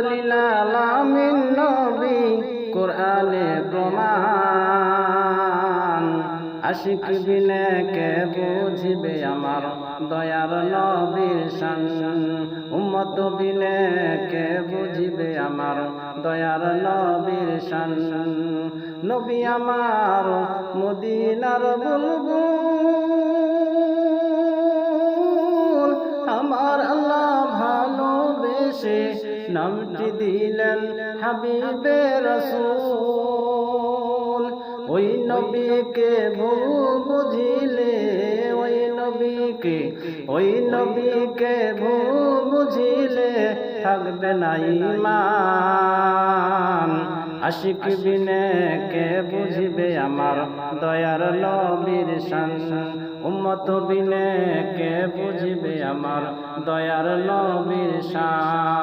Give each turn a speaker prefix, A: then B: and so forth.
A: আসসালামু
B: নবী আশিক বিনে কে আমার দয়ার নবীর উম্মত বিনে কে বুঝিবে আমার দয়ার নবীর নবী আমার মদিনার বুলবুল ভালোবেসে নামটি দিলেন হাবিবে রসুল। ওই নবীকে ভুল বুঝিলে, ওই নবীকে ওই নবীকে ভুল বুঝিলে থাকবে না ইমান আশিক বিনে কে বুঝিবে আমার দয়ার নবীর শান। উম্মত বিনে বুঝবে আমার দয়ার নবীর শান।